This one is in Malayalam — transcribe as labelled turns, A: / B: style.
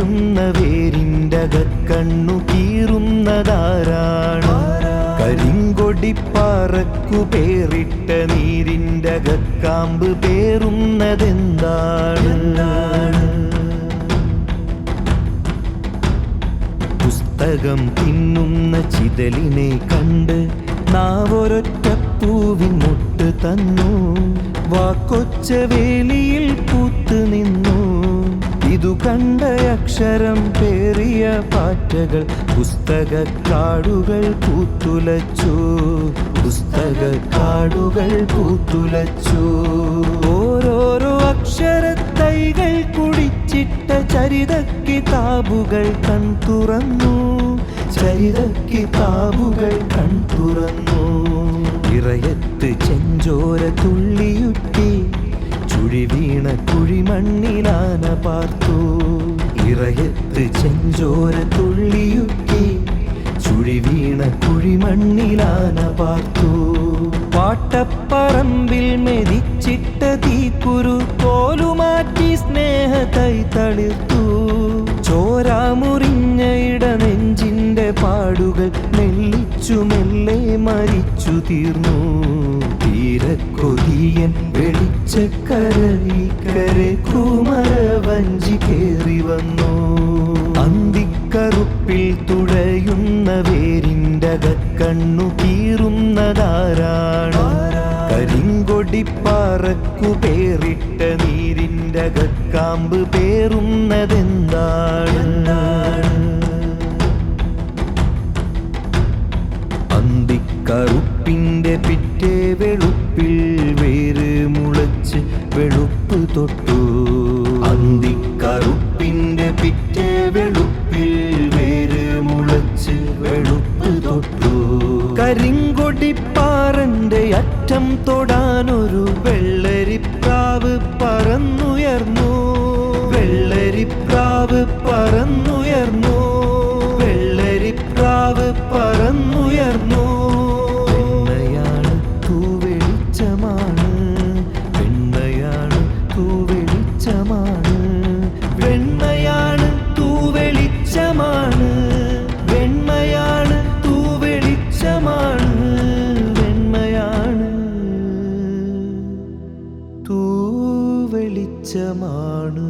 A: തുഴയുന്ന വേരിന്റെ കണ്ണു കീറുന്നതാരാണ് കരിങ്കൊടി പാറക്കു പേറിട്ട നീരിന്റെ കാമ്പ് പേറുന്നതെന്താണ്? പുസ്തകം തിന്നുന്ന ചിതലിനെ കണ്ട് നാവൊരൊറ്റ പൂവിൻ മുട്ട് തന്നു. വാക്കൊച്ച വേലിയിൽ പൂത്തു നിന്നു. ഇതു കണ്ട അക്ഷരം പേറിയ പാറ്റകൾ പുസ്തക കാടുകൾ പൂത്തുലച്ചു. പുസ്തക കാടുകൾ പൂത്തുലച്ചു. ഓരോരോ അക്ഷരത്തൈകൾ കുടിച്ചിട്ട ചരിതക്കി താബുകൾ കൺ തുറന്നു. ചരിതക്കി താബുകൾ കൺ തുറന്നു. ഇറയത്ത് ചെഞ്ചോര തുള്ളിയുറ്റി ചുഴി വീണ കുഴിമണ്ണിലാന പാർത്തു. ഇറയത്ത് ചെഞ്ചോര തുള്ളിയുക്കി ചുഴി വീണ കുഴിമണ്ണിലാന പാർത്തു. പാട്ടപ്പറമ്പിൽ മെതിച്ചിട്ട തീക്കുരു കോലുമാറ്റി സ്നേഹത്തൈ തളിർത്തു. ചോരാമുറിഞ്ഞ ഇട നെഞ്ചിന്റെ പാടുകൾ മെല്ലിച്ചു മെല്ലെ മരിച്ചു തീർന്നു. തീരക്കൊതിയൻ വെളിച്ചക്കരയിക്കരെ കുമര വഞ്ചി കേറി വന്നു. അന്തിക്കറുപ്പിൽ തുഴയുന്ന വേരിന്റെ കണ്ണു കീറുന്നതാരാണ്? കരിങ്കൊടി പറക്കു പേറിട്ട നീരിന്റെ കാമ്പ് പേറുന്നതെന്താണ്? അന്തിക്കറുപ്പിന്റെ പിറ്റേ വെളുപ്പിൽ വെളുപ്പ് തൊട്ടു. അന്തിക്കറുപ്പിന്റെ പിറ്റേ വെളുപ്പിൽ വേര് മുളച്ച് വെളുപ്പ് തൊട്ടു. കരിങ്കൊടിപ്പാറന്റെ അറ്റം തൊടാനൊരു വെള്ളരിപ്രാവ് പറന്നുയർന്നു. വെള്ളരിപ്രാവ് പറന്നുയർന്നു വെളിച്ചമാണ്.